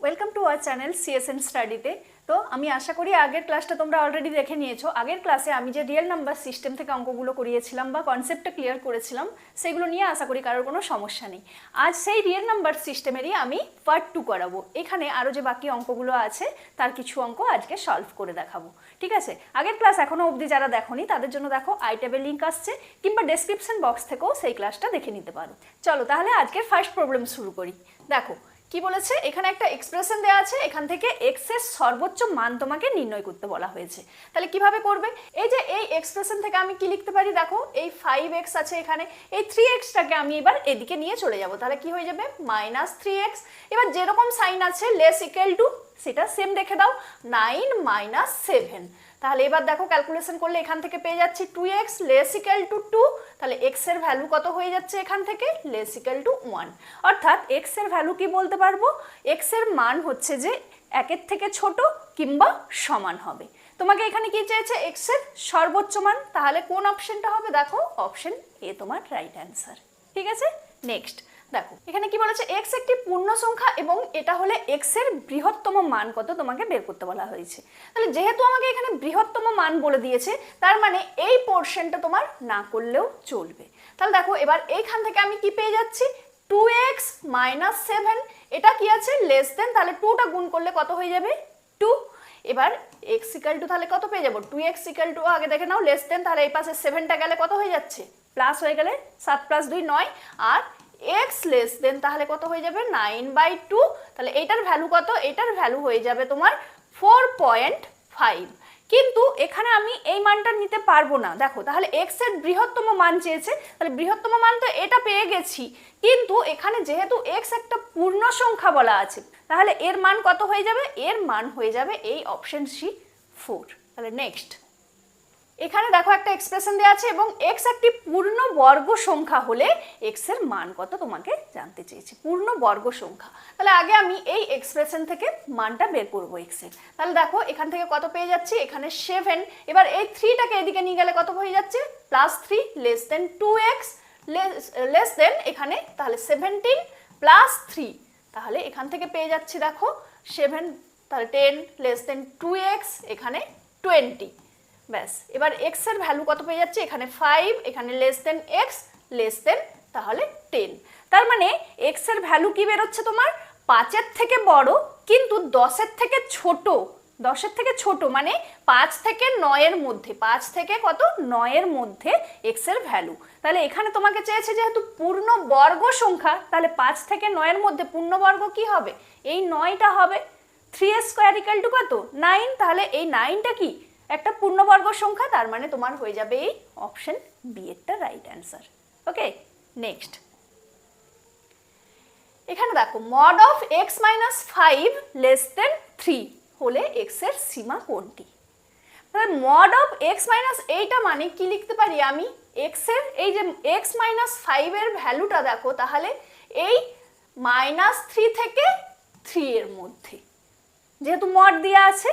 Welcome to our channel CSN স্টাডিতে তো আমি আশা করি আগের ক্লাসটা তোমরা অলরেডি দেখে নিয়েছো। আগের ক্লাসে আমি যে রিয়েল নাম্বার সিস্টেম থেকে অঙ্কগুলো করিয়েছিলাম বা কনসেপ্টটা ক্লিয়ার করেছিলাম, সেগুলো নিয়ে আশা করি কারোর কোনো সমস্যা নেই। আজ সেই রিয়েল নাম্বার সিস্টেমেরই আমি পার্ট টু করাবো। এখানে আরও যে বাকি অঙ্কগুলো আছে, তার কিছু অঙ্ক আজকে সলভ করে দেখাবো। ঠিক আছে? আগের ক্লাস এখনও অবধি যারা দেখোনি, তাদের জন্য দেখো আই ট্যাবের লিঙ্ক আসছে, কিংবা ডেসক্রিপশন বক্স থেকেও সেই ক্লাসটা দেখে নিতে পারো। চলো তাহলে আজকের ফার্স্ট প্রবলেম শুরু করি। দেখো কি বলেছে? এখানে একটা এক্সপ্রেশন দেওয়া আছে, এখান থেকে এক্সের সর্বোচ্চ মান তোমাকে নির্ণয় করতে বলা হয়েছে। তাহলে কীভাবে করবে? এই যে এই এক্সপ্রেশন থেকে আমি কি লিখতে পারি? দেখো, এই ফাইভ এক্স আছে এখানে, এই থ্রি এক্সটাকে আমি এবার এদিকে নিয়ে চলে যাব। তাহলে কি হয়ে যাবে? মাইনাস থ্রি এক্স এবার যেরকম সাইন আছে লেস ইকুয়াল টু সেটা সেম রেখে দাও। নাইন মাইনাস সেভেন তাহলে এবার দেখো ক্যালকুলেশন করলে এখান থেকে পেয়ে যাচ্ছি two x less equal to two তাহলে এক্সের ভ্যালু কত হয়ে যাচ্ছে এখান থেকে? লেস ইকাল টু ওয়ান অর্থাৎ এক্সের ভ্যালু কি বলতে পারব? এক্সের মান হচ্ছে যে একের থেকে ছোট কিংবা সমান হবে। তোমাকে এখানে কি চেয়েছে এক্সের সর্বোচ্চ মান। তাহলে কোন অপশনটা হবে? দেখো অপশন এ তোমার রাইট অ্যান্সার ঠিক আছে? নেক্সট দেখো, এখানে কি বলেছে? এক্স একটি পূর্ণ সংখ্যা এবং এটা হলে এক্সের বৃহত্তম মান কত? তোমাকে বের করতে বলা হয়েছে। তাহলে যেহেতু আমাকে এখানে বৃহত্তম মান বলে দিয়েছে, তার মানে এই পোর্শনটা তোমার না করলেও চলবে। তাহলে দেখো, এবার এইখান থেকে আমি কি পেয়ে যাচ্ছি? টু এক্স মাইনাস সেভেন এটা কি আছে? লেস দেন তাহলে টুটা গুণ করলে কত হয়ে যাবে? টু এবার এক্স ইকাল টু তাহলে কত পেয়ে যাব? টু এক্স ইকাল টু আগে দেখে নাও লেস দেন তাহলে এই পাশে সেভেনটা গেলে কত হয়ে যাচ্ছে? প্লাস হয়ে গেলে সাত প্লাস দুই নয়, আর এক্স লেস দেন তাহলে কত হয়ে যাবে নাইন বাই টু তাহলে এটার ভ্যালু কত? এটার ভ্যালু হয়ে যাবে তোমার ফোর পয়েন্ট ফাইভ কিন্তু এখানে আমি এই মানটা নিতে পারব না। দেখো, তাহলে এক্সের বৃহত্তম মান চেয়েছে, তাহলে বৃহত্তম মান তো এটা পেয়ে গেছি। কিন্তু এখানে যেহেতু এক্স একটা পূর্ণ সংখ্যা বলা আছে, তাহলে এর মান কত হয়ে যাবে? এর মান হয়ে যাবে এই অপশন সি ফোর তাহলে নেক্সট এখানে দেখো একটা এক্সপ্রেশন দেওয়া আছে এবং এক্স একটি পূর্ণ বর্গ সংখ্যা হলে এক্সের মান কত তোমাকে জানতে চেয়েছি। পূর্ণ বর্গ সংখ্যা। তাহলে আগে আমি এই এক্সপ্রেশন থেকে মানটা বের করব এক্সের। তাহলে দেখো, এখান থেকে কত পেয়ে যাচ্ছি? এখানে সেভেন এবার এই থ্রিটাকে এদিকে নিয়ে গেলে কত হয়ে যাচ্ছে? Plus three less than two x less than এখানে তাহলে সেভেন্টিন প্লাস থ্রি তাহলে এখান থেকে পেয়ে যাচ্ছি দেখো সেভেন তাহলে ten less than two x এখানে টোয়েন্টি ব্যাস। এবার এক্সের ভ্যালু কত পেয়ে যাচ্ছে? এখানে ফাইভ এখানে less than x less than তাহলে টেন তার মানে এক্সের ভ্যালু কি বেরোচ্ছে তোমার? পাঁচের থেকে বড়, কিন্তু দশের থেকে ছোট। দশের থেকে ছোট মানে পাঁচ থেকে নয়ের মধ্যে। পাঁচ থেকে কত? নয়ের মধ্যে এক্সের ভ্যালু তাহলে এখানে তোমাকে চেয়েছে যেহেতু পূর্ণ বর্গ সংখ্যা, তাহলে পাঁচ থেকে নয়ের মধ্যে পূর্ণবর্গ কি হবে? এই নয়টা হবে। থ্রি স্কোয়ার ইকাল টু কত? নাইন তাহলে এই নাইনটা কি? একটা পূর্ণবর্গ সংখ্যা, তার মানে তোমার হয়ে যাবে এই অপশন বি এরটা রাইট অ্যান্সার ওকে নেক্সট এখানে দেখো mod of x minus five less than three হলে এক্সের সীমা কোনটি? তাহলে মড অফ এক্স মাইনাস এইটা মানে কি লিখতে পারি আমি? এক্সের এই যে এক্স মাইনাস ফাইভের ভ্যালুটা দেখো, তাহলে এই মাইনাস থ্রি থেকে থ্রি এর মধ্যে। যেহেতু মড দেওয়া আছে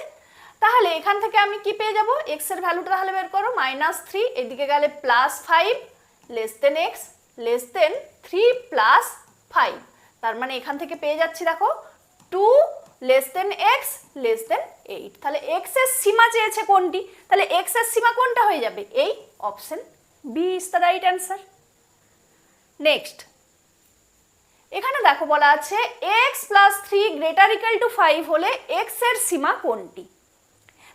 তাহলে এখান থেকে আমি কি পেয়ে যাব? এক্সের ভ্যালুটা তাহলে বের করো মাইনাস থ্রি এদিকে গেলে plus five less than x less than three plus five তার মানে এখান থেকে পেয়ে যাচ্ছি, দেখো two less than x less than eight তাহলে এক্সের সীমা চেয়েছে কোনটি? তাহলে এক্সের সীমা কোনটা হয়ে যাবে? এই option B is the right answer next এখানে দেখো বলা আছে x plus three greater equal to five হলে এক্সের সীমা কোনটি?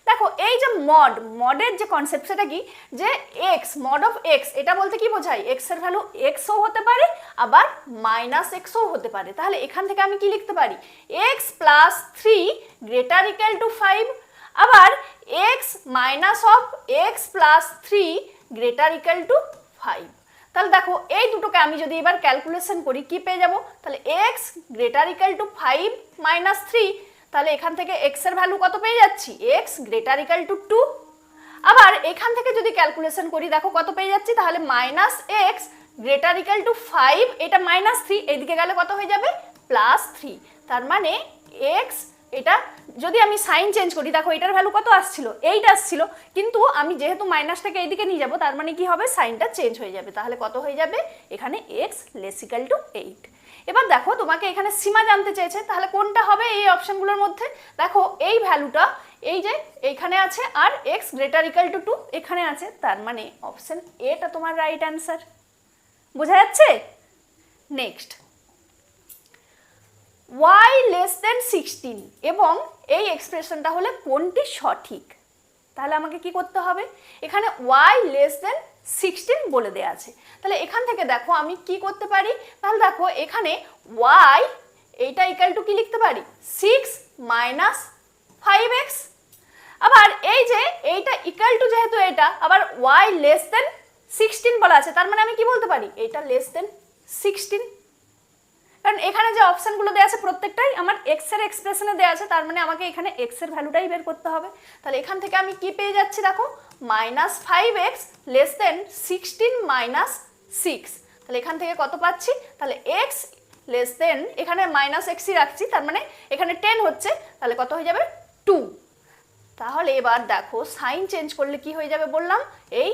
দেখো, এই যে মড, মডের যে কনসেপ্ট সেটা কি? যে এক্স মড অফ এক্স এটা বলতে কি বোঝায়? এক্সের ভ্যালু এক্সও হতে পারে, আবার মাইনাস এক্সও হতে পারে। তাহলে এখান থেকে আমি কি লিখতে পারি? X plus three greater equal to five আবার x minus of x plus three greater equal to five তাহলে দেখো, এই দুটোকে আমি যদি এবার ক্যালকুলেশন করি, কি পেয়ে যাব? তাহলে x greater equal to five minus three তাহলে এখান থেকে এক্সের ভ্যালু কত পেয়ে যাচ্ছি? X greater equal to two আবার এখান থেকে যদি ক্যালকুলেশন করি, দেখো কত পেয়ে যাচ্ছি? তাহলে minus x greater equal to five এটা মাইনাস থ্রি এদিকে গেলে কত হয়ে যাবে? প্লাস থ্রি তার মানে এক্স এটা যদি আমি সাইন চেঞ্জ করি, দেখো এটার ভ্যালু কত আসছিল? এইট আসছিল। কিন্তু আমি যেহেতু মাইনাসটাকে এইদিকে নিয়ে যাব, তার মানে কি হবে? সাইনটা চেঞ্জ হয়ে যাবে। তাহলে কত হয়ে যাবে? এখানে এক্স লেসিক্যাল টু এইট এবার দেখো তোমাকে এখানে সীমা জানতে চেয়েছে, তাহলে কোনটা হবে এই অপশনগুলোর মধ্যে? দেখো, এই ভ্যালুটা, এই যে এইখানে আছে আর x greater equal to two এখানে আছে, তার মানে অপশন এটা তোমার রাইট অ্যান্সার বোঝা যাচ্ছে? Next y less than sixteen এবং এই এক্সপ্রেশনটা হলে কোনটি সঠিক? তাহলে আমাকে কি করতে হবে? এখানে ওয়াই লেস দেন সিক্সটিন বলে দেওয়া আছে। তাহলে এখান থেকে দেখো আমি কি করতে পারি? তাহলে দেখো এখানে ওয়াই এইটা ইকাল টু কি লিখতে পারি? সিক্স মাইনাস ফাইভ এক্স আবার এই যে এইটা ইকাল টু যেহেতু এটা, আবার ওয়াই লেস দেন সিক্সটিন বলা আছে, তার মানে আমি কি বলতে পারি? এটা লেস দেন সিক্সটিন কারণ এখানে যে অপশনগুলো দেওয়া আছে প্রত্যেকটাই আমার এক্সের এক্সপ্রেশনে দেওয়া আছে, তার মানে আমাকে এখানে এক্সের ভ্যালুটাই বের করতে হবে। তাহলে এখান থেকে আমি কি পেয়ে যাচ্ছি দেখো? Minus five x less than sixteen minus six তাহলে এখান থেকে কত পাচ্ছি? তাহলে এক্স লেস দেন এখানে মাইনাস এক্সই রাখছি, তার মানে এখানে টেন হচ্ছে, তাহলে কত হয়ে যাবে? টু তাহলে এবার দেখো সাইন চেঞ্জ করলে কি হয়ে যাবে বললাম? এই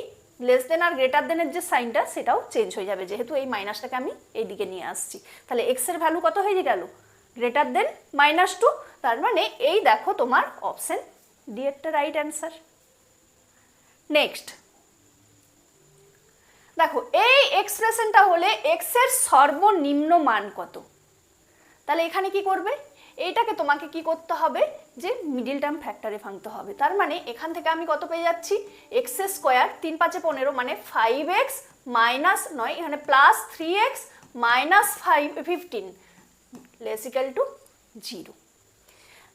লেস দেন আর গ্রেটার দেনের যে সাইনটা সেটাও চেঞ্জ হয়ে যাবে, যেহেতু এই মাইনাসটাকে আমি এইদিকে নিয়ে আসছি। তাহলে এক্সের ভ্যালু কত হয়ে গেল? গ্রেটার দেন মাইনাস টু তার মানে এই দেখো তোমার অপশন ডি একটা রাইট অ্যান্সার নেক্সট দেখো, এই এক্সপ্রেশনটা হলে এক্সের সর্বনিম্ন মান কত? তাহলে এখানে কি করবে? এইটাকে তোমাকে কি করতে হবে? যে মিডিল টার্ম ফ্যাক্টরে ভাঙতে হবে। তার মানে এখান থেকে আমি কত পেয়ে যাচ্ছি? এক্স স্কোয়ার তিন পাঁচে পনেরো মানে ফাইভ এক্স মাইনাস নয়, এখানে plus three x minus five fifteen less equal to zero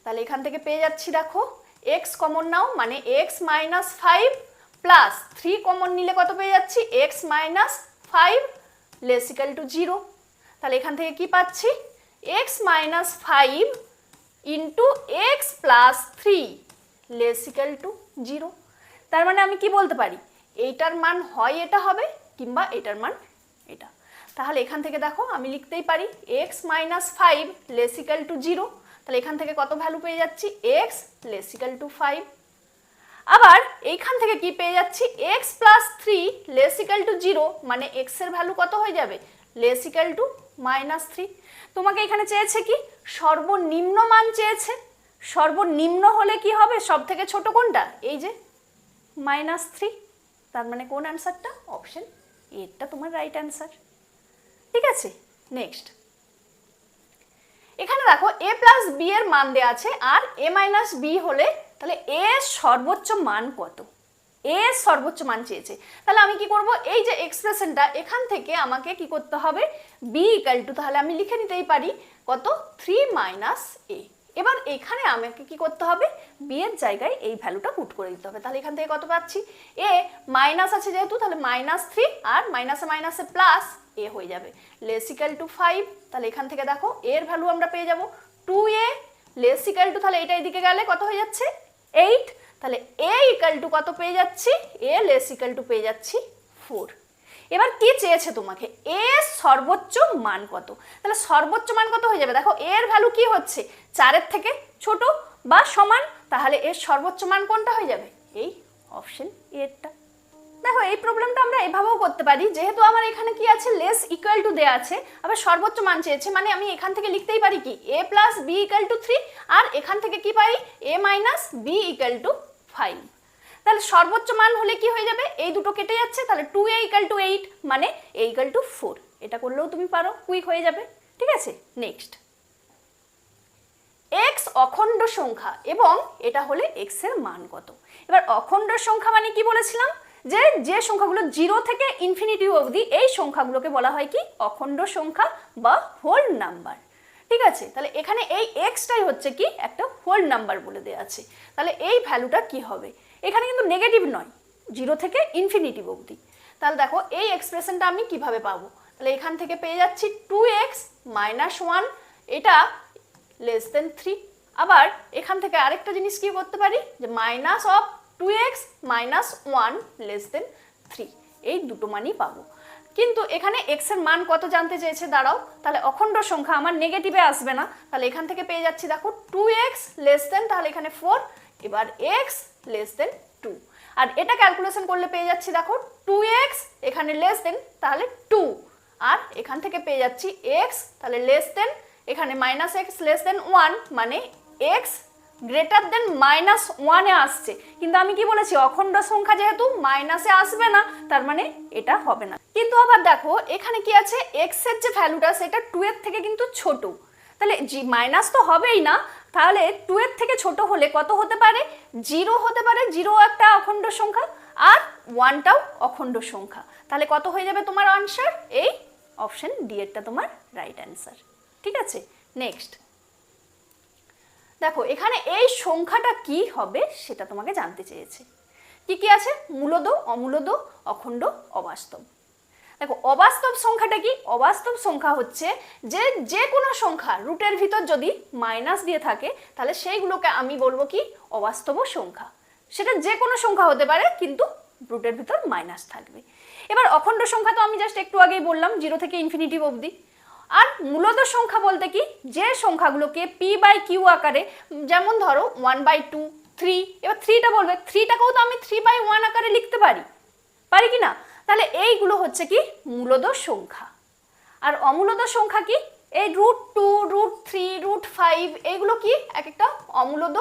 তাহলে এখান থেকে পেয়ে যাচ্ছি, দেখো এক্স কমন নাও মানে x minus five plus three common নিলে কত পেয়ে যাচ্ছি? X minus five less equal to zero. তাহলে এখান থেকে কি পাচ্ছি? X minus five into x plus three less equal to zero. তার মানে আমি কি বলতে পারি? এইটার মান হয় এটা হবে কিংবা এটার মান এটা। তাহলে এখান থেকে দেখো, আমি লিখতেই পারি x minus five less equal to zero. তাহলে এখান থেকে কত ভ্যালু পেয়ে যাচ্ছি? X less equal to five. আবার এইখান থেকে কি পেয়ে যাচ্ছি? X plus three less equal to zero মানে এক্সের ভ্যালু কত হয়ে যাবে? লেসিক্যাল টু মাইনাস থ্রি তোমাকে এখানে চেয়েছে কি? সর্বনিম্ন মান চেয়েছে। সর্বনিম্ন হলে কি হবে? সব থেকে ছোট কোনটা? এই যে মাইনাস থ্রি তার মানে কোন অ্যান্সারটা অপশন এরটা তোমার রাইট অ্যান্সার ঠিক আছে? নেক্সট এখানে দেখো এ প্লাস বি এর মান দেওয়া আছে, আর এ মাইনাস বি হলে তাহলে এ সর্বোচ্চ মান কত? এ সর্বোচ্চ মান চেয়েছে। তাহলে আমি কি করব? এই যে এক্সপ্রেশনটা এখান থেকে আমাকে কি করতে হবে? বি ইকাল টু তাহলে আমি লিখে নিতেই পারি কত? থ্রি মাইনাস এ এবার এখানে আমাকে কি করতে হবে? বি এর জায়গায় এই ভ্যালুটা পুট করে দিতে হবে। তাহলে এখান থেকে কত পাচ্ছি? এ মাইনাস আছে যেহেতু, তাহলে মাইনাস থ্রি আর মাইনাসে মাইনাসে প্লাস এ হয়ে যাবে। লেসিক্যাল টু ফাইভ তাহলে এখান থেকে দেখো, এর ভ্যালু আমরা পেয়ে যাব টু এ লেসিক্যাল টু তাহলে এটা এদিকে গেলে কত হয়ে যাচ্ছে? এইট তাহলে এ ইকাল টু কত পেয়ে যাচ্ছি? এ লেস ইকাল টু পেয়ে যাচ্ছি ফোর এবার কি চেয়েছে তোমাকে? এ সর্বোচ্চ মান কত? তাহলে সর্বোচ্চ মান কত হয়ে যাবে? দেখো এর ভ্যালু কি হচ্ছে? চারের থেকে ছোট বা সমান, তাহলে এর সর্বোচ্চ মান কোনটা হয়ে যাবে? এই অপশন এরটা দেখো, এই প্রবলেমটা আমরা এভাবেও করতে পারি। যেহেতু আমার এখানে কি আছে? লেস ইকুয়াল টু দেওয়া আছে। আবার সর্বোচ্চ মান চেয়েছে। মানে আমি এখান থেকে লিখতেই পারি কি? A plus B equal to three আর এখান থেকে কি পাই? A minus B equal to five তাহলে সর্বোচ্চ মান হলে কি হয়ে যাবে? এই দুটো কেটে যাচ্ছে। তাহলে two A equal to eight মানে এ ইকাল টু ফোর এটা করলেও তুমি পারো। কুইক হয়ে যাবে। ঠিক আছে? নেক্সট এক্স অখণ্ড সংখ্যা এবং এটা হলে এক্সের মান কত? এবার অখণ্ড সংখ্যা মানে কি বলেছিলাম? যে যে সংখ্যাগুলো জিরো থেকে ইনফিনিটি অবধি, এই সংখ্যাগুলোকে বলা হয় কি? অখণ্ড সংখ্যা বা হোল নাম্বার ঠিক আছে? তাহলে এখানে এই এক্সটাই হচ্ছে কি? একটা হোল নাম্বার বলে দেওয়া আছে। তাহলে এই ভ্যালুটা কি হবে? এখানে কিন্তু নেগেটিভ নয়। জিরো থেকে ইনফিনিটিভ অবধি। তাহলে দেখো, এই এক্সপ্রেশনটা আমি কীভাবে পাবো? তাহলে এখান থেকে পেয়ে যাচ্ছি টু এক্স মাইনাস ওয়ান এটা লেস দেন থ্রি আবার এখান থেকে আরেকটা জিনিস কি করতে পারি? যে minus of two x minus one less than three এই দুটো মানই পাবো। কিন্তু এখানে এক্সের মান কত জানতে চেয়েছে? দাঁড়াও। তাহলে অখণ্ড সংখ্যা আমার নেগেটিভে আসবে না। তাহলে এখান থেকে পেয়ে যাচ্ছি, দেখো টু এক্স লেস দেন তাহলে এখানে ফোর এবার এক্স লেস দেন টু আর এটা ক্যালকুলেশন করলে পেয়ে যাচ্ছি, দেখো টু এক্স এখানে লেস দেন তাহলে টু আর এখান থেকে পেয়ে যাচ্ছি এক্স তাহলে লেস দেন এখানে minus x less than one মানে এক্স গ্রেটার দেন মাইনাস ওয়ানে আসছে। কিন্তু আমি কি বলেছি? অখণ্ড সংখ্যা যেহেতু মাইনাসে আসবে না, তার মানে এটা হবে না। কিন্তু আবার দেখো, এখানে কি আছে? এক্সের যে ভ্যালুটা সেটা টু এর থেকে কিন্তু ছোট। তাহলে জি মাইনাস তো হবেই না। তাহলে টু এর থেকে ছোট হলে কত হতে পারে? জিরো হতে পারে। জিরো একটা অখণ্ড সংখ্যা আর ওয়ানটাও অখণ্ড সংখ্যা। তাহলে কত হয়ে যাবে তোমার আনসার এই অপশন ডি এরটা তোমার রাইট অ্যান্সার ঠিক আছে? নেক্সট দেখো, এখানে এই সংখ্যাটা কি হবে সেটা তোমাকে জানতে চেয়েছে। কি কি আছে? মূলদ, অমূলদ, অখণ্ড, অবাস্তব। দেখো, অবাস্তব সংখ্যাটা কি? অবাস্তব সংখ্যা হচ্ছে যে যে কোনো সংখ্যা রুটের ভিতর যদি মাইনাস দিয়ে থাকে, তাহলে সেইগুলোকে আমি বলব কি? অবাস্তব সংখ্যা। সেটা যে কোনো সংখ্যা হতে পারে, কিন্তু রুটের ভিতর মাইনাস থাকবে। এবার অখণ্ড সংখ্যা তো আমি জাস্ট একটু আগেই বললাম জিরো থেকে ইনফিনিটিভ অবধি। আর মূলত সংখ্যা বলতে কি? যে সংখ্যাগুলোকে পি বাই কিউ আকারে, যেমন ধরো ওয়ান বাই টু থ্রি এবার থ্রিটা বলবে। থ্রিটাকেও তো আমি থ্রি বাই ওয়ান আকারে লিখতে পারি। পারি কি না? তাহলে এইগুলো হচ্ছে কি? মূলত সংখ্যা। আর অমূলত সংখ্যা কি? এই root two root three root five এইগুলো কি? এক একটা অমূলত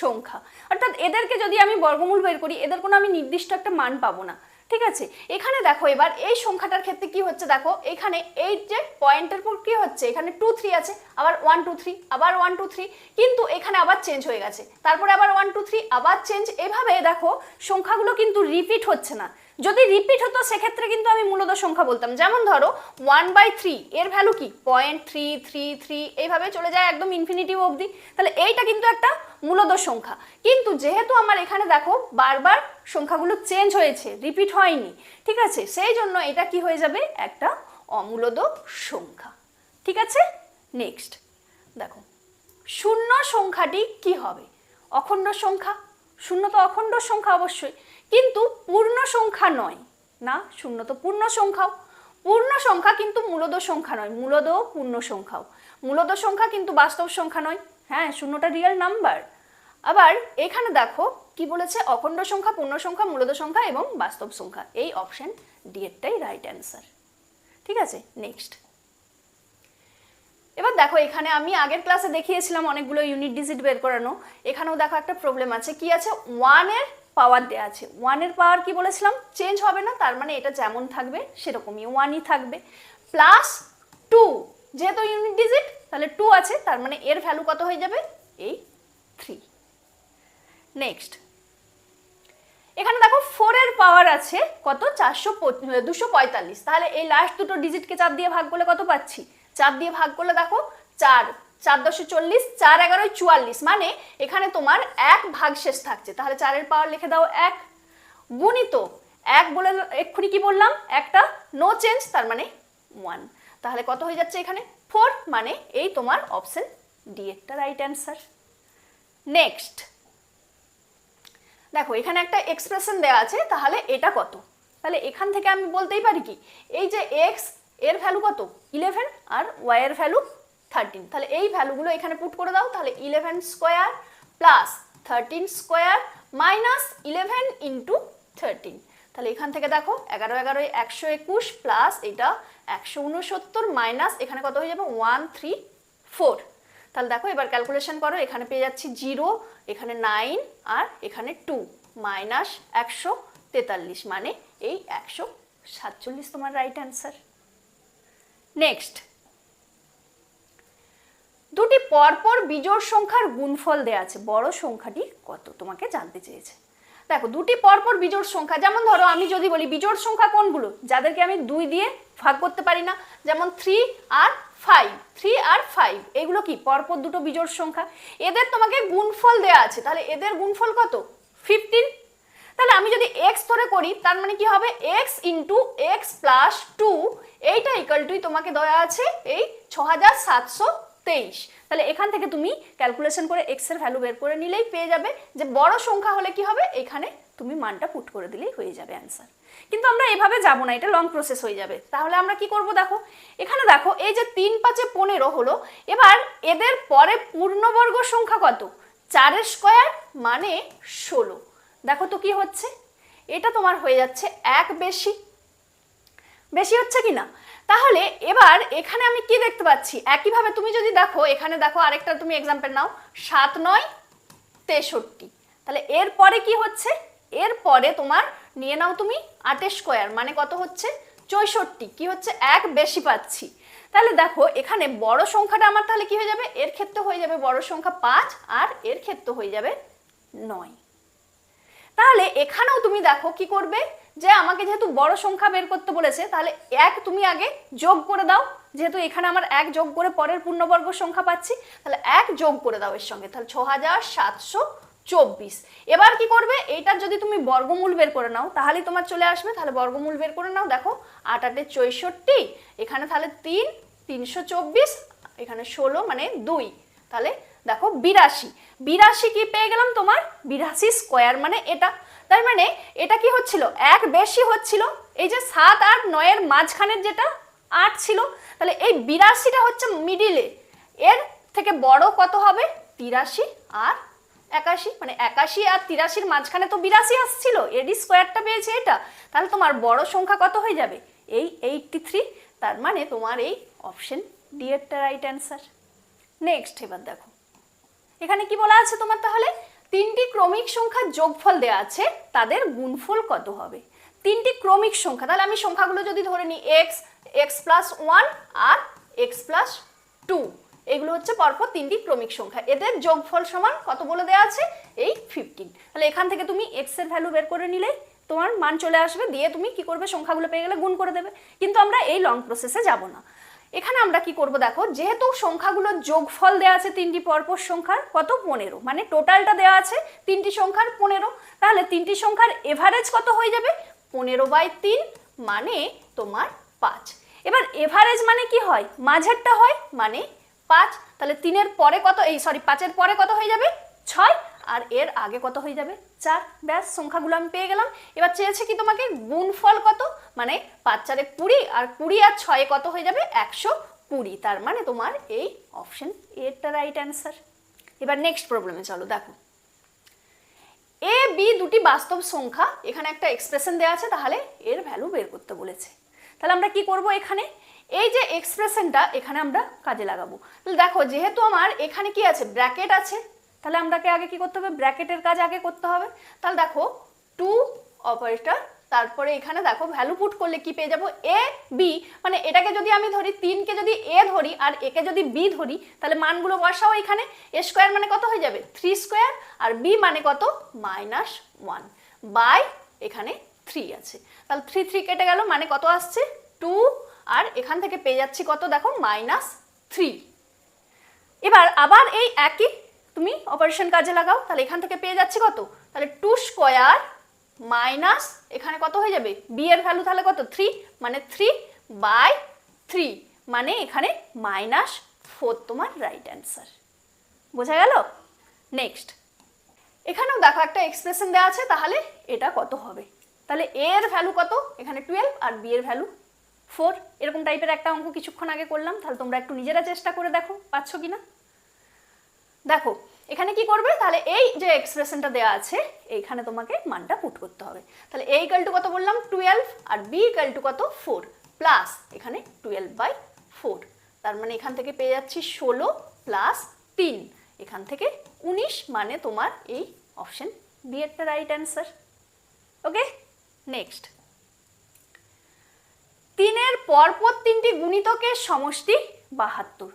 সংখ্যা। অর্থাৎ এদেরকে যদি আমি বর্গমূল বের করি, এদের কোনো আমি নির্দিষ্ট একটা মান পাবো না। ঠিক আছে? এখানে দেখো এবার এই সংখ্যাটার ক্ষেত্রে কি হচ্ছে দেখো, এখানে এই যে পয়েন্টের পর কি হচ্ছে, এখানে টু থ্রি আছে, আবার ওয়ান টু থ্রি আবার ওয়ান টু থ্রি কিন্তু এখানে আবার চেঞ্জ হয়ে গেছে। তারপরে আবার ওয়ান টু থ্রি আবার চেঞ্জ এভাবে দেখো, সংখ্যাগুলো কিন্তু রিপিট হচ্ছে না। যদি রিপিট হতো, সেক্ষেত্রে কিন্তু আমি মূলত সংখ্যা বলতাম। যেমন ধরো ওয়ান বাই থ্রি এর ভ্যালু কি? পয়েন্ট থ্রি থ্রি থ্রি এইভাবে চলে যায় একদম ইনফিনিটিভ অবধি। তাহলে এইটা কিন্তু একটা মূলত সংখ্যা। কিন্তু যেহেতু আমার এখানে দেখো, বারবার সংখ্যাগুলো চেঞ্জ হয়েছে রিপিট হয়নি, ঠিক আছে? সেই জন্য এটা কি হয়ে যাবে? একটা অমূলত সংখ্যা। ঠিক আছে? নেক্সট দেখো, শূন্য সংখ্যাটি কি হবে? অখণ্ড সংখ্যা? শূন্য তো অখণ্ড সংখ্যা অবশ্যই। কিন্তু পূর্ণ সংখ্যা নয়। না, শূন্য তো পূর্ণ সংখ্যাও। পূর্ণ সংখ্যা কিন্তু মূলদ সংখ্যা নয়। মূলদ পূর্ণ সংখ্যাও। মূলদ সংখ্যা কিন্তু বাস্তব সংখ্যা নয়। হ্যাঁ শূন্যটা রিয়েল নাম্বার আবার এখানে দেখো কি বলেছে? অখণ্ড সংখ্যা, পূর্ণ সংখ্যা, মূলদ সংখ্যা এবং বাস্তব সংখ্যা। এই অপশন ডি এরটাই রাইট অ্যান্সার ঠিক আছে? নেক্সট এবার দেখো, এখানে আমি আগের ক্লাসে দেখিয়েছিলাম অনেকগুলো ইউনিট ডিজিট বের করানো। এখানেও দেখো একটা প্রবলেম আছে। কি আছে? ওয়ানের পাওয়ার দেওয়া আছে। ওয়ানের পাওয়ার কি বলেছিলাম? চেঞ্জ হবে না, তার মানে এটা যেমন থাকবে, সেরকমই ওয়ানই থাকবে। প্লাস টু যেহেতু ইউনিট ডিজিট তাহলে টু আছে, তার মানে এর ভ্যালু কত হয়ে যাবে? এই থ্রি নেক্সট এখানে দেখো ফোরের পাওয়ার আছে কত? চারশো দুশো পঁয়তাল্লিশ। তাহলে এই লাস্ট দুটো ডিজিটকে চার দিয়ে ভাগ করলে কত পাচ্ছি? চার দিয়ে ভাগ করলে দেখো, চার। চার দশে চল্লিশ, চার এগারোয় চুয়াল্লিশ। মানে এখানে তোমার এক ভাগ শেষ থাকছে। তাহলে চারের পাওয়ার লিখে দাও এক। গুণিত, এক বলে এক্ষুনি কি বললাম? একটা নো চেঞ্জ তার মানে ওয়ান তাহলে কত হয়ে যাচ্ছে এখানে? ফোর মানে এই তোমার অপশন ডি একটা রাইট অ্যান্সার নেক্সট দেখো, এখানে একটা এক্সপ্রেশন দেওয়া আছে, তাহলে এটা কত? তাহলে এখান থেকে আমি বলতেই পারি কি? এই যে এক্সের ভ্যালু কত? ইলেভেন আর ওয়াই এর ভ্যালু থার্টিন তাহলে এই ভ্যালুগুলো এখানে পুট করে দাও, তাহলে eleven square plus thirteen square minus eleven into thirteen তাহলে এখান থেকে দেখো, এগারো এগারোয় একশো একুশ প্লাস এটা একশো উনসত্তর মাইনাস এখানে কত হয়ে যাবে? ওয়ান থ্রি ফোর তাহলে দেখো, এবার ক্যালকুলেশন করো, এখানে পেয়ে যাচ্ছি জিরো এখানে নাইন আর এখানে টু মাইনাস একশো তেতাল্লিশ। মানে এই একশো সাতচল্লিশ তোমার রাইট অ্যান্সার নেক্সট দুটি পরপর বিজোড় সংখ্যার গুণফল দেওয়া আছে। বড় সংখ্যাটি কত? তোমাকে জানতে চেয়েছে। দেখো, দুটি পরপর বিজোড় সংখ্যা, যেমন ধরো আমি যদি বলি বিজোড় সংখ্যা কোনগুলো? যাদেরকে আমি দুই দিয়ে ভাগ করতে পারি না। যেমন থ্রি আর ফাইভ থ্রি আর ফাইভ এগুলো কি? পরপর দুটো বিজোড় সংখ্যা। এদের তোমাকে গুণফল দেওয়া আছে। তাহলে এদের গুণফল কত? ফিফটিন তাহলে আমি যদি এক্স ধরে করি, তার মানে কি হবে? X into x plus two এইটা ইকাল টুই তোমাকে দেওয়া আছে এই ছ হাজার সাতশো তেইশ। তাহলে এখান থেকে তুমি ক্যালকুলেশন করে এক্সের ভ্যালু বের করে নিলেই পেয়ে যাবে যে বড় সংখ্যা হলে কি হবে? এখানে তুমি মানটা পুট করে দিলেই হয়ে যাবে অ্যান্সার কিন্তু আমরা এভাবে যাব না, এটা লং প্রসেস হয়ে যাবে। তাহলে আমরা কি করব দেখো? এখানে দেখো, এই যে তিন পাঁচে পনেরো হলো, এবার এদের পরে পূর্ণবর্গ সংখ্যা কত? চারের স্কোয়ার মানে ষোলো। দেখো তো কি হচ্ছে? এটা তোমার হয়ে যাচ্ছে এক বেশি। বেশি হচ্ছে কি না তাহলে এবার এখানে আমি কি দেখতে পাচ্ছি? একইভাবে তুমি যদি দেখো, এখানে দেখো আরেকটা তুমি এক্সাম্পল নাও। সাত নয়, তেষট্টি। তাহলে এরপরে কি হচ্ছে? এরপরে তোমার নিয়ে নাও তুমি আটের স্কোয়ার মানে কত হচ্ছে? চৌষট্টি। কি হচ্ছে? এক বেশি পাচ্ছি। তাহলে দেখো, এখানে বড় সংখ্যাটা আমার তাহলে কি হয়ে যাবে? এর ক্ষেত্রে হয়ে যাবে বড় সংখ্যা পাঁচ, আর এর ক্ষেত্রে হয়ে যাবে নয়। তাহলে এখানেও তুমি দেখো কি করবে? যে আমাকে যেহেতু বড় সংখ্যা বের করতে বলেছে, তাহলে এক তুমি আগে যোগ করে দাও। যেহেতু এখানে আমার এক যোগ করে পরের পূর্ণবর্গ সংখ্যা পাচ্ছি, তাহলে এক যোগ করে দাও এর সঙ্গে। তাহলে ছ সাতশো চব্বিশ। এবার কি করবে? এইটার যদি তুমি বর্গমূল বের করে নাও, তাহলেই তোমার চলে আসবে। তাহলে বর্গমূল বের করে নাও, দেখো, আট আটে চৌষট্টি। এখানে তাহলে তিন, তিনশো চব্বিশ, এখানে ষোলো মানে দুই। তাহলে দেখো, বিরাশি। বিরাশি কি পেয়ে গেলাম তোমার? বিরাশি স্কোয়ার মানে এটা। তার মানে এটা কি হচ্ছিল? এক বেশি হচ্ছিল। এই যে সাত আট নয়ের মাঝখানের যেটা আট ছিল, তাহলে এই বিরাশিটা হচ্ছে মিডিলে। এর থেকে বড় কত হবে? তিরাশি আর একাশি। মানে একাশি আর তিরাশির মাঝখানে তো বিরাশি আসছিল। এডি স্কোয়ারটা পেয়েছে এটা। তাহলে তোমার বড় সংখ্যা কত হয়ে যাবে? এই এইটটি থ্রি তার মানে তোমার এই option D right answer next এবার দেখো। এখানে কি বলা আছে তোমার তাহলে? তিনটি ক্রমিক সংখ্যার যোগফল দেওয়া আছে, তাদের গুণফল কত হবে? তিনটি ক্রমিক সংখ্যা, তাহলে আমি সংখ্যাগুলো যদি ধরে নিই এক্স এক্স প্লাস ওয়ান আর এক্স প্লাস টু এগুলো হচ্ছে পরপর তিনটি ক্রমিক সংখ্যা। এদের যোগফল সমান কত বলে দেওয়া আছে? এই ফিফটিন তাহলে এখান থেকে তুমি এক্সের ভ্যালু বের করে নিলে, তোমার মান চলে আসবে, দিয়ে তুমি কি করবে? সংখ্যাগুলো পেয়ে গেলে গুণ করে দেবে। কিন্তু আমরা এই লং প্রসেসে যাব না। এখানে আমরা কি করব দেখো, যেহেতু সংখ্যাগুলোর যোগফল দেওয়া আছে তিনটি পরপর সংখ্যার, কত? পনেরো। মানে টোটালটা দেওয়া আছে তিনটি সংখ্যার পনেরো। তাহলে তিনটি সংখ্যার এভারেজ কত হয়ে যাবে? পনেরো বাই তিন মানে তোমার পাঁচ। এবার এভারেজ মানে কি হয়? মাঝেরটা হয় মানে পাঁচ। তাহলে তিনের পরে কত? এই সরি পাঁচের পরে কত হয়ে যাবে? ছয়। আর এর আগে কত হয়ে যাবে? চার। ব্যাস, সংখ্যাগুলো আমি পেয়ে গেলাম। এবার চেয়েছে কি তোমাকে? গুণফল কত? মানে পাঁচ চারে কুড়ি আর কুড়ি আর ছয়ে কত হয়ে যাবে? একশো কুড়ি। তার মানে তোমার এই অপশন এরটা রাইট অ্যান্সার এবার নেক্সট প্রবলেমে চলো, দেখো। এ বি দুটি বাস্তব সংখ্যা, এখানে একটা এক্সপ্রেশন দেওয়া আছে, তাহলে এর ভ্যালু বের করতে বলেছে। তাহলে আমরা কি করব এখানে? এই যে এক্সপ্রেশনটা এখানে আমরা কাজে লাগাবো। তাহলে দেখো, যেহেতু আমার এখানে কি আছে? ব্র্যাকেট আছে। তাহলে আমরাকে আগে কি করতে হবে? ব্র্যাকেটের কাজ আগে করতে হবে। তাহলে দেখো, টু অপারেটর, তারপরে এখানে দেখো, ভ্যালু পুট করলে কি পেয়ে যাব? এ, বি মানে এটাকে যদি আমি ধরি তিনকে যদি এ ধরি আর একে যদি বি ধরি, তাহলে মানগুলো বসাও এখানে। এ স্কোয়ার মানে কত হয়ে যাবে? Three square. আর বি মানে কত? মাইনাস ওয়ান বাই এখানে থ্রি আছে। তাহলে থ্রি থ্রি কেটে গেল মানে কত আসছে? টু। আর এখান থেকে পেয়ে যাচ্ছি কত? দেখো, মাইনাস থ্রি। এবার আবার এই একই তুমি অপারেশন কাজে লাগাও, তাহলে এখান থেকে পেয়ে যাচ্ছি কত? তাহলে টু স্কোয়ার মাইনাস এখানে কত হয়ে যাবে? বি এর ভ্যালু তাহলে কত? থ্রি মানে থ্রি বাই থ্রি মানে এখানে মাইনাস ফোর তোমার রাইট অ্যান্সার বোঝা গেল? নেক্সট এখানেও দেখো একটা এক্সপ্রেশন দেওয়া আছে, তাহলে এটা কত হবে? তাহলে এ এর ভ্যালু কত? এখানে টুয়েলভ আর বি এর ভ্যালু ফোর এরকম টাইপের একটা অঙ্ক কিছুক্ষণ আগে করলাম, তাহলে তোমরা একটু নিজেরা চেষ্টা করে দেখো পাচ্ছ কি না দেখো, এখানে কি করবে? তাহলে এই যে এক্সপ্রেশনটা দেওয়া আছে, এইখানে তোমাকে মানটা পুট করতে হবে। তাহলে এ ইকাল টু কত বললাম? টুয়েলভ আর বি ইকাল টু কত? ফোর প্লাস এখানে টুয়েলভ বাই ফোর তার মানে এখান থেকে পেয়ে যাচ্ছি ষোলো প্লাস তিন। এখান থেকে উনিশ মানে তোমার এই অপশন বি একটা রাইট অ্যান্সার ওকে নেক্সট তিনের পরপর তিনটি গুণিতকের সমষ্টি বাহাত্তর।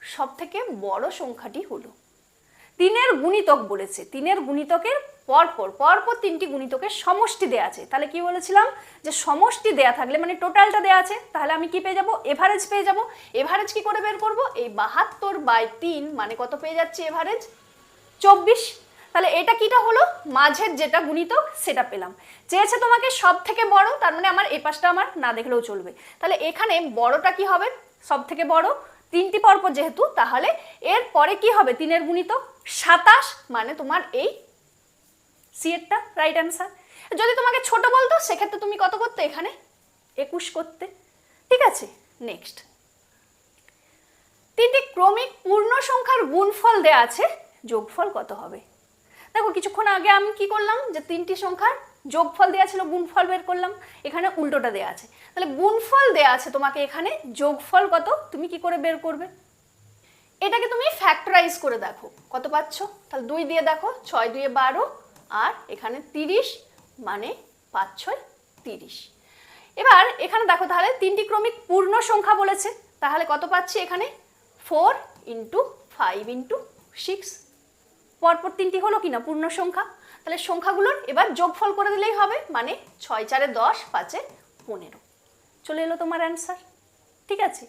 সব থেকে বড় সংখ্যাটি হলো তিনের গুণিতক বলেছে। তিনের গুণিতকের পরপর পরপর তিনটি গুণিতকের সমষ্টি দেয়া আছে। তাহলে কি বলেছিলাম? যে সমষ্টি দেয়া থাকলে মানে টোটালটা দেয়া আছে। তাহলে আমি কি পেয়ে যাব? এভারেজ পেয়ে যাব। এভারেজ কি করে বের করব? এই বাহাত্তর বাই তিন মানে কত পেয়ে যাচ্ছি এভারেজ চব্বিশ। তাহলে এটা কিটা হলো? মাঝের যেটা গুণিতক, সেটা পেলাম। চেয়েছে তোমাকে সব থেকে বড়, তার মানে আমার এই পাশটা আমার না দেখলেও চলবে। তাহলে এখানে বড়টা কি হবে? সব থেকে বড় তিনটি পরপর যেহেতু, তাহলে এর পরে কি হবে? তিনের গুণিত সাতাশ মানে তোমার এই সিএরটা রাইট অ্যান্সার যদি তোমাকে ছোট বলতো, সেক্ষেত্রে তুমি কত করতে এখানে? একুশ করতে। ঠিক আছে নেক্সট তিনটি ক্রমিক পূর্ণ সংখ্যার গুণফল দেয়া আছে, যোগফল কত হবে? দেখো, কিছুক্ষণ আগে আমি কি করলাম যে তিনটি সংখ্যার যোগফল দেওয়া ছিল, গুণফল বের করলাম, এখানে উল্টোটা দেওয়া আছে। তাহলে গুণফল দেওয়া আছে তোমাকে এখানে, যোগফল কত, তুমি কি করে বের করবে? এটাকে তুমি ফ্যাক্টরাইজ করে দেখো, কত পাচ্ছ? তাহলে দুই দিয়ে দেখো, ছয় দুয়ে বারো, আর এখানে তিরিশ মানে পাঁচ, ছয়, তিরিশ। এবার এখানে দেখো, তাহলে তিনটি ক্রমিক পূর্ণ সংখ্যা বলেছে, তাহলে কত পাচ্ছি এখানে? Four into five into six পরপর তিনটি হলো কিনা, পূর্ণ সংখ্যা? তাহলে সংখ্যাগুলোর এবার যোগফল করে দিলেই হবে মানে ছয় চারে দশ, পাঁচে পনেরো। চলে এলো তোমার অ্যান্সার ঠিক আছে?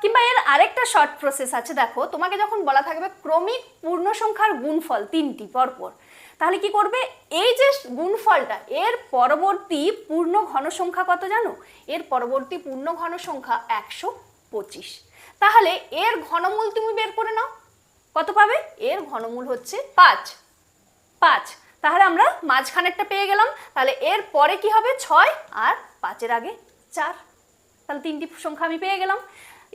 কিংবা এর আরেকটা শর্ট প্রসেস আছে, দেখো, তোমাকে যখন বলা থাকবে ক্রমিক পূর্ণ সংখ্যার গুণফল তিনটি পরপর, তাহলে কি করবে? এই যে গুণফলটা, এর পরবর্তী পূর্ণ ঘন সংখ্যা কত জানো? এর পরবর্তী পূর্ণ ঘন সংখ্যা একশো পঁচিশ। তাহলে এর ঘনমূল তুমি বের করে নাও, কত পাবে? এর ঘনমূল হচ্ছে পাঁচ। পাঁচ। তাহলে আমরা মাঝখানেরটা পেয়ে গেলাম। তাহলে এর পরে কি হবে? ছয় আর পাঁচের আগে চার। তাহলে তিনটি সংখ্যা আমি পেয়ে গেলাম।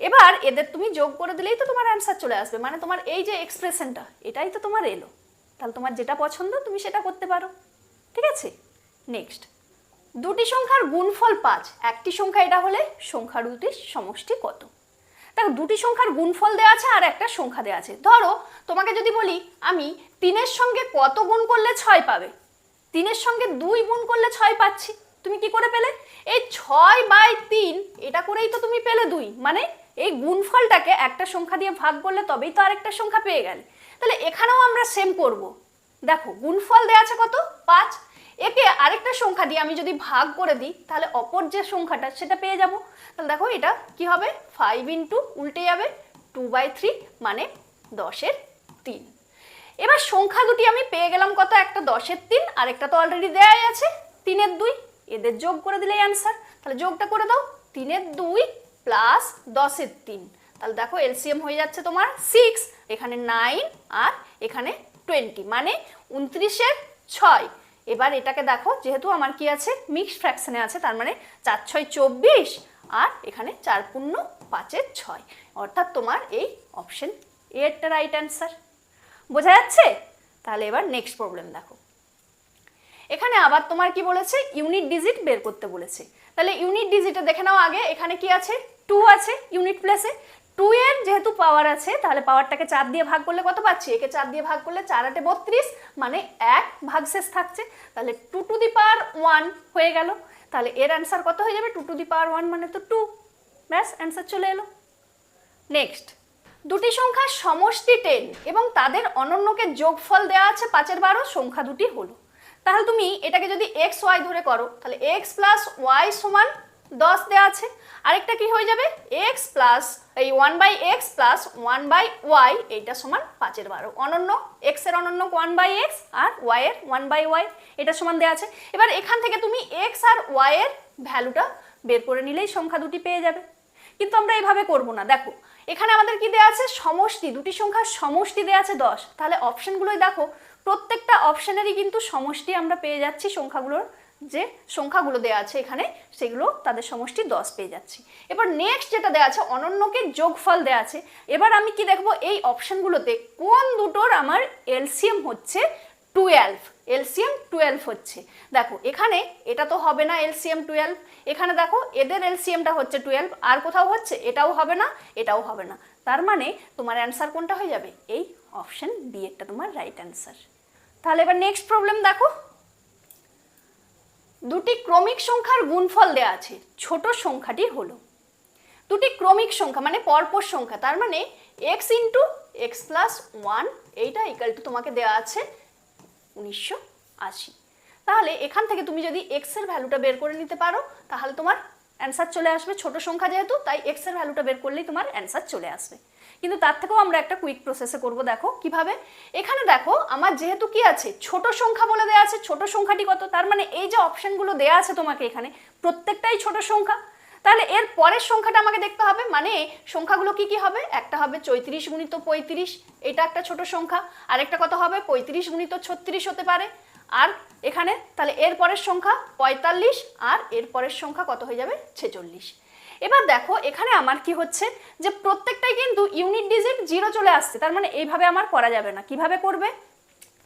এবার এদের তুমি যোগ করে দিলেই তো তোমার অ্যান্সার চলে আসবে। মানে তোমার এই যে এক্সপ্রেশনটা এটাই তো তোমার এলো। তাহলে তোমার যেটা পছন্দ, তুমি সেটা করতে পারো। ঠিক আছে? নেক্সট দুটি সংখ্যার গুণফল পাঁচ। একটি সংখ্যা এটা হলে সংখ্যা দুটির সমষ্টি কত? দেখো, দুটি সংখ্যার গুণফল দেওয়া আছে আর একটা সংখ্যা দেওয়া আছে। ধরো, তোমাকে যদি বলি, আমি তিনের সঙ্গে কত গুণ করলে ছয় পাবে? তিনের সঙ্গে দুই গুণ করলে ছয় পাচ্ছি। তুমি কি করে পেলে? এই ছয় বাই তিন, এটা করেই তো তুমি পেলে দুই। মানে এই গুণফলটাকে একটা সংখ্যা দিয়ে ভাগ করলে তবেই তো আরেকটা সংখ্যা পেয়ে গেলে। তাহলে এখানেও আমরা সেম করব। দেখো, গুণফল দেওয়া আছে কত? পাঁচ। একে আরেকটা সংখ্যা দিয়ে আমি যদি ভাগ করে দিই, তাহলে অপর যে সংখ্যাটা সেটা পেয়ে যাব। তাহলে দেখো এটা কি হবে? ফাইভ ইন্টু উল্টে যাবে টু বাই থ্রি মানে দশের তিন। এবার সংখ্যা দুটি আমি পেয়ে গেলাম কত? একটা দশের তিন আর একটা তো অলরেডি দেয়াই আছে, তিনের দুই। এদের যোগ করে দিলে অ্যান্সার তাহলে যোগটা করে দাও, তিনের দুই প্লাস দশের তিন। তাহলে দেখো এলসিএম হয়ে যাচ্ছে তোমার সিক্স এখানে নাইন আর এখানে টোয়েন্টি মানে উনত্রিশের ছয়। এবার এটাকে দেখো, যেহেতু আমার কি আছে? মিক্সড ফ্র্যাকশনে আছে, তার মানে চার ছয় চব্বিশ আর এখানে চার পূর্ণ পাঁচের ছয়। অর্থাৎ তোমার এই অপশন এরটা রাইট অ্যান্সার বোঝা যাচ্ছে? তাহলে এবার নেক্সট প্রবলেম দেখো। এখানে আবার তোমার কি বলেছে? ইউনিট ডিজিট বের করতে বলেছে। তাহলে ইউনিট ডিজিটে দেখে নাও আগে, এখানে কি আছে? টু আছে ইউনিট প্লেসে টু এর যেহেতু পাওয়ার আছে, তাহলে পাওয়ারটাকে চার দিয়ে ভাগ করলে কত পাচ্ছি? একে চার দিয়ে ভাগ করলে চার আটে বত্রিশ মানে এক ভাগশেষ থাকছে। তাহলে two to the power one হয়ে গেল। তাহলে এর অ্যান্সার কত হয়ে যাবে? Two to the power one মানে তো টু ব্যাস অ্যান্সার চলে এলো। নেক্সট দুটি সংখ্যার সমষ্টি টেন এবং তাদের অনন্যকে যোগফল দেওয়া আছে পাঁচের বারো, সংখ্যা দুটি হলো। তাহলে তুমি এটাকে যদি এক্স ওয়াই ধরে করো, তাহলে এক্স প্লাস ওয়াই সমান দশ দেওয়া আছে। আরেকটা কি হয়ে যাবে? এক্স প্লাস এই one by x plus one by y এইটা সমান পাঁচের বারো। অনন্য এক্সের অনন্য ওয়ান বাই এক্স আর ওয়াই এর ওয়ান বাই ওয়াই এটা সমান দেওয়া আছে। এবার এখান থেকে তুমি এক্স আর ওয়াই এর ভ্যালুটা বের করে নিলেই সংখ্যা দুটি পেয়ে যাবে। কিন্তু আমরা এইভাবে করব না। দেখো, এখানে আমাদের কি দেওয়া আছে? সমষ্টি। দুটি সংখ্যার সমষ্টি দেওয়া আছে দশ। তাহলে অপশনগুলোই দেখো, প্রত্যেকটা অপশনেরই কিন্তু সমষ্টি আমরা পেয়ে যাচ্ছি সংখ্যাগুলোর যে সংখ্যাগুলো দেওয়া আছে এখানে, সেগুলো তাদের সমষ্টি দশ পেয়ে যাচ্ছি। এবার নেক্সট যেটা দেওয়া আছে, অনন্যকে যোগফল দেওয়া আছে। এবার আমি কি দেখব? এই অপশনগুলোতে কোন দুটোর আমার এলসিএম হচ্ছে টুয়েলভ এলসিএম টুয়েলভ হচ্ছে। দেখো, এখানে এটা তো হবে না এলসিএম টুয়েলভ এখানে দেখো, এদের এলসিএমটা হচ্ছে টুয়েলভ আর কোথাও হচ্ছে, এটাও হবে না, এটাও হবে না। তার মানে তোমার অ্যান্সার কোনটা হয়ে যাবে? এই অপশন বি একটা তোমার রাইট অ্যান্সার তাহলে এবার নেক্সট প্রবলেম দেখো। দুটি ক্রমিক সংখ্যার গুণফল দেওয়া আছে, ছোট সংখ্যাটি হলো। দুটি ক্রমিক সংখ্যা মানে পরপর সংখ্যা, তার মানে x into x plus one এইটা ইকাল টু তোমাকে দেওয়া আছে উনিশশো আশি। তাহলে এখান থেকে তুমি যদি এক্সের ভ্যালুটা বের করে নিতে পারো, তাহলে তোমার অ্যান্সার চলে আসবে ছোট সংখ্যা যেহেতু, তাই এক্সের ভ্যালুটা বের করলেই তোমার অ্যান্সার চলে আসবে। কিন্তু তার থেকেও আমরা একটা কুইক প্রসেসে করব, দেখো কীভাবে। এখানে দেখো, আমার যেহেতু কি আছে, ছোট সংখ্যা বলে দেওয়া আছে, ছোট সংখ্যাটি কত? তার মানে এই যে অপশনগুলো দেওয়া আছে তোমাকে এখানে, প্রত্যেকটাই ছোট সংখ্যা। তাহলে এর পরের সংখ্যাটা আমাকে দেখতে হবে মানে সংখ্যাগুলো কি কি হবে? একটা হবে চৈত্রিশ গুণিত পঁয়ত্রিশ, এটা একটা ছোট সংখ্যা। আরেকটা কত হবে? পঁয়ত্রিশ গুণিত ছত্রিশ হতে পারে। আর এখানে, তাহলে এর পরের সংখ্যা পঁয়তাল্লিশ, আর এর পরের সংখ্যা কত হয়ে যাবে? ছেচল্লিশ। এবার দেখো, এখানে আমার কি হচ্ছে যে প্রত্যেকটাই কিন্তু ইউনিট ডিজিট জিরো চলে আসছে। তার মানে এইভাবে আমার করা যাবে না। কীভাবে করবে?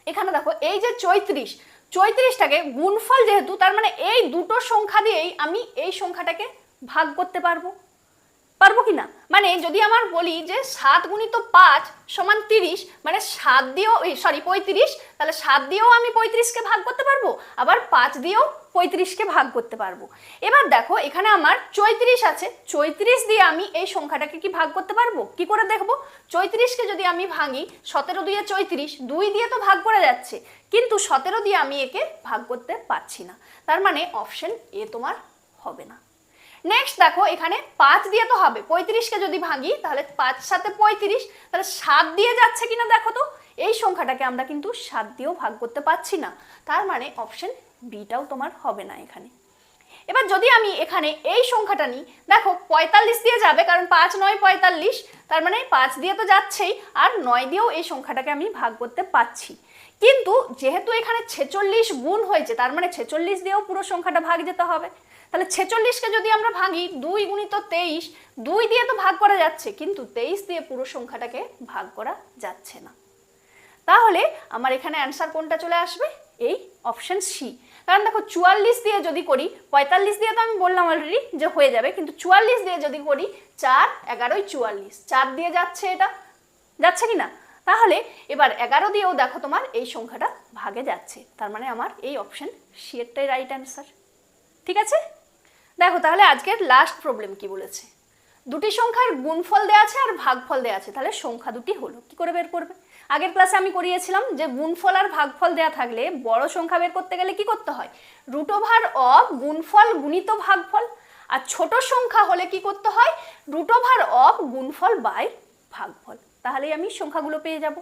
এখানে দেখো, এই যে চৈত্রিশ, চৈত্রিশটাকে গুণফল যেহেতু, তার মানে এই দুটো সংখ্যা দিয়েই আমি এই সংখ্যাটাকে ভাগ করতে পারব। পারব কি না? মানে যদি আমার বলি যে সাত গুণিত পাঁচ সমান তিরিশ মানে সাত দিয়েও সরি পঁয়ত্রিশ, তাহলে সাত দিয়েও আমি পঁয়ত্রিশকে ভাগ করতে পারব। আবার পাঁচ দিয়েও পঁয়ত্রিশকে ভাগ করতে পারব। এবার দেখো, এখানে আমার চৈত্রিশ আছে। চৈত্রিশ দিয়ে আমি এই সংখ্যাটাকে কি ভাগ করতে পারব? কি করে দেখব? চৈত্রিশকে যদি আমি ভাঙি, সতেরো দিয়ে চৈত্রিশ, দুই দিয়ে তো ভাগ করা যাচ্ছে। কিন্তু সতেরো দিয়ে আমি একে ভাগ করতে পারছি না। তার মানে অপশন এ তোমার হবে না। নেক্সট দেখো, এখানে পাঁচ দিয়ে তো হবে। পঁয়ত্রিশকে যদি ভাঙি, তাহলে পাঁচ সাথে পঁয়ত্রিশ, তাহলে সাত দিয়ে যাচ্ছে কিনা দেখো তো? এই সংখ্যাটাকে আমরা কিন্তু সাত দিয়েও ভাগ করতে পারছি না। তার মানে অপশন বিটাও তোমার হবে না এখানে। এবার যদি আমি এখানে এই সংখ্যাটা নিই, দেখো পঁয়তাল্লিশ দিয়ে যাবে, কারণ পাঁচ নয় পঁয়তাল্লিশ, তার মানে পাঁচ দিয়ে তো যাচ্ছেই, আর নয় দিয়েও এই সংখ্যাটাকে আমি ভাগ করতে পারছি। কিন্তু যেহেতু এখানে ছেচল্লিশ গুণ হয়েছে, তার মানে ছেচল্লিশ দিয়েও পুরো সংখ্যাটা ভাগ যেতে হবে। তাহলে ছেচল্লিশকে যদি আমরা ভাঙি দুই গুণিত তেইশ, দুই দিয়ে তো ভাগ করা যাচ্ছে, কিন্তু তেইশ দিয়ে পুরো সংখ্যাটাকে ভাগ করা যাচ্ছে না। তাহলে আমার এখানে অ্যান্সার কোনটা চলে আসবে? এই অপশন সি কারণ দেখো চুয়াল্লিশ দিয়ে যদি করি, পঁয়তাল্লিশ দিয়ে তো আমি বললাম অলরেডি যে হয়ে যাবে, কিন্তু চুয়াল্লিশ দিয়ে যদি করি, চার, এগারোই চুয়াল্লিশ। চার দিয়ে যাচ্ছে এটা। যাচ্ছে কি না তাহলে এবার এগারো দিয়েও দেখো তোমার এই সংখ্যাটা ভাগে যাচ্ছে। তার মানে আমার এই অপশন সি এরটাই রাইট অ্যান্সার ঠিক আছে? দেখো তাহলে আজকের লাস্ট প্রবলেম কি বলেছে? দুটি সংখ্যার গুণফল দেওয়া আছে আর ভাগফল দেওয়া আছে। তাহলে সংখ্যা দুটি হলো। কি করে বের করবে? আগের ক্লাসে আমি করিয়েছিলাম যে গুণফল আর ভাগফল দেওয়া থাকলে বড় সংখ্যা বের করতে গেলে কি করতে হয়? রুট ওভার অফ গুণফল গুণিত ভাগফল। আর ছোট সংখ্যা হলে কি করতে হয়? রুট ওভার অফ গুণফল বাই ভাগফল। তাহলেই আমি সংখ্যাগুলো পেয়ে যাব।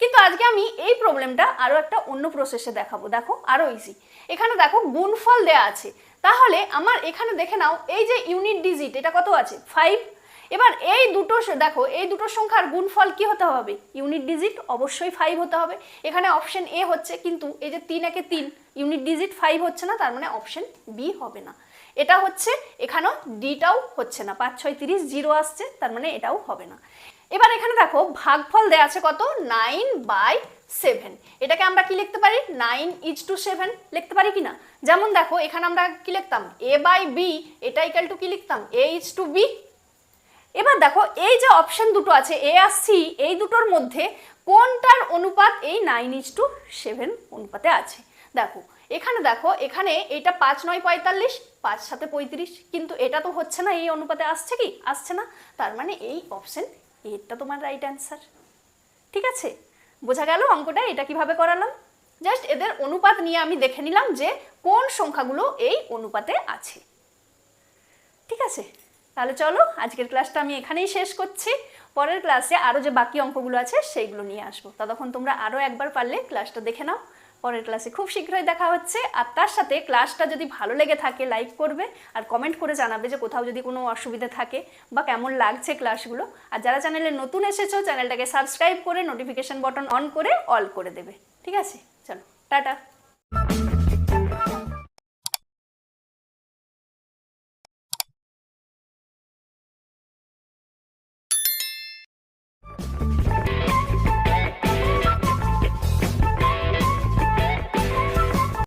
কিন্তু আজকে আমি এই প্রবলেমটা আরও একটা অন্য প্রসেসে দেখাবো। দেখো আরও ইজি এখানে দেখো গুণফল দেয়া আছে। তাহলে আমার এখানে দেখে নাও, এই যে ইউনিট ডিজিট এটা কত আছে? ফাইভ এবার এই দুটো দেখো, এই দুটো সংখ্যার গুণফল কি হতে হবে? ইউনিট ডিজিট, অবশ্যই ফাইভ হতে হবে। এখানে অপশন এ হচ্ছে, কিন্তু এই যে তিন একে তিন, ইউনিট ডিজিট ফাইভ হচ্ছে না, তার মানে অপশন বি হবে না। এটা হচ্ছে, এখানেও ডিটাও হচ্ছে না, পাঁচ, ছয়, তিরিশ জিরো আসছে, তার মানে এটাও হবে না। এবার এখানে দেখো, ভাগফল দেওয়া আছে কত? নাইন বাই সেভেন এটাকে আমরা কি লিখতে পারি? নাইন ইজ টু সেভেন লিখতে পারি কি না যেমন দেখো, এখানে আমরা কি লিখতাম? এ বাই বি এটা ইকাল টু কি লিখতাম? এ ইজ টু বি এবার দেখো, এই যে অপশন দুটো আছে এ আর সি এই দুটোর মধ্যে কোনটার অনুপাত এই নাইন ইজ টু সেভেন অনুপাতে আছে? দেখো, এখানে দেখো, এখানে এটা পাঁচ নয় পঁয়তাল্লিশ, পাঁচ সাথে পঁয়ত্রিশ, কিন্তু এটা তো হচ্ছে না, এই অনুপাতে আসছে কি? আসছে না। তার মানে এই অপশন এটা তোমার রাইট অ্যান্সার ঠিক আছে? বোঝা গেল অঙ্কটা? এটা কীভাবে করালাম? জাস্ট এদের অনুপাত নিয়ে আমি দেখে নিলাম যে কোন সংখ্যাগুলো এই অনুপাতে আছে। ঠিক আছে? তাহলে চলো, আজকের ক্লাসটা আমি এখানেই শেষ করছি। পরের ক্লাসে আরও যে বাকি অঙ্কগুলো আছে, সেইগুলো নিয়ে আসব। ততক্ষণ তোমরা আরও একবার পারলে ক্লাসটা দেখে নাও। পরের ক্লাসে খুব শীঘ্রই দেখা হচ্ছে। আর তার সাথে ক্লাসটা যদি ভালো লেগে থাকে লাইক করবে আর কমেন্ট করে জানাবে যে কোথাও যদি কোনো অসুবিধা থাকে বা কেমন লাগছে ক্লাসগুলো আর যারা চ্যানেলে নতুন এসেছ চ্যানেলটাকে সাবস্ক্রাইব করে নোটিফিকেশন বটন অন করে অল করে দেবে। ঠিক আছে? চলো, টাটা!